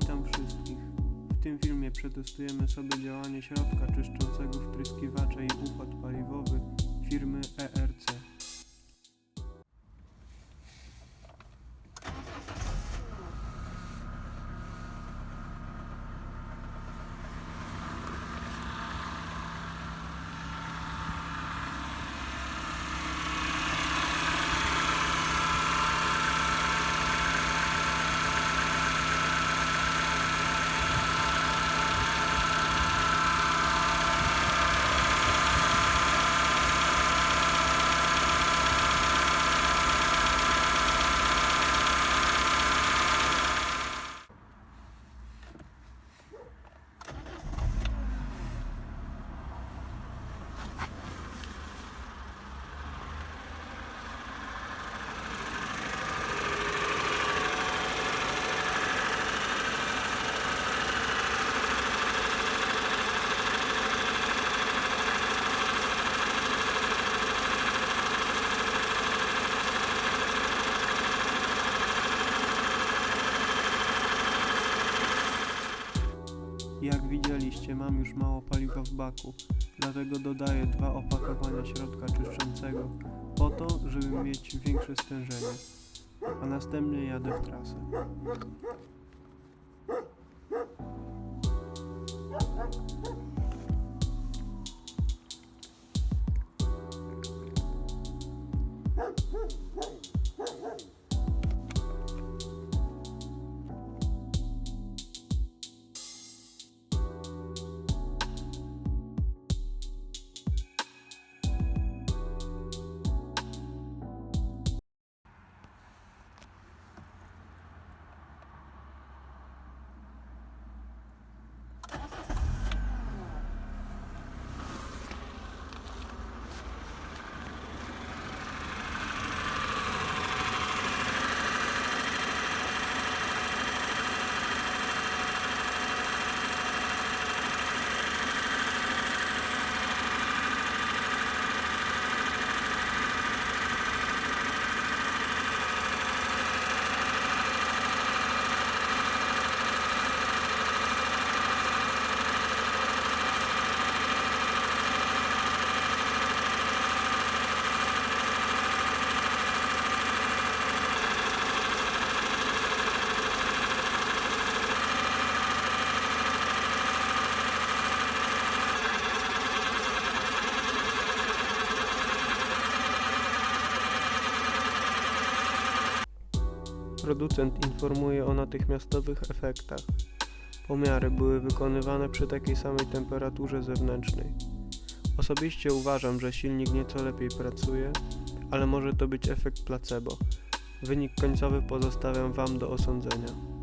Witam wszystkich. W tym filmie przetestujemy sobie działanie środka czyszczącego wtryskiwacza Jak widzieliście mam już mało paliwa w baku, dlatego dodaję dwa opakowania środka czyszczącego po to, żeby mieć większe stężenie, a następnie jadę w trasę. Producent informuje o natychmiastowych efektach. Pomiary były wykonywane przy takiej samej temperaturze zewnętrznej. Osobiście uważam, że silnik nieco lepiej pracuje, ale może to być efekt placebo. Wynik końcowy pozostawiam Wam do osądzenia.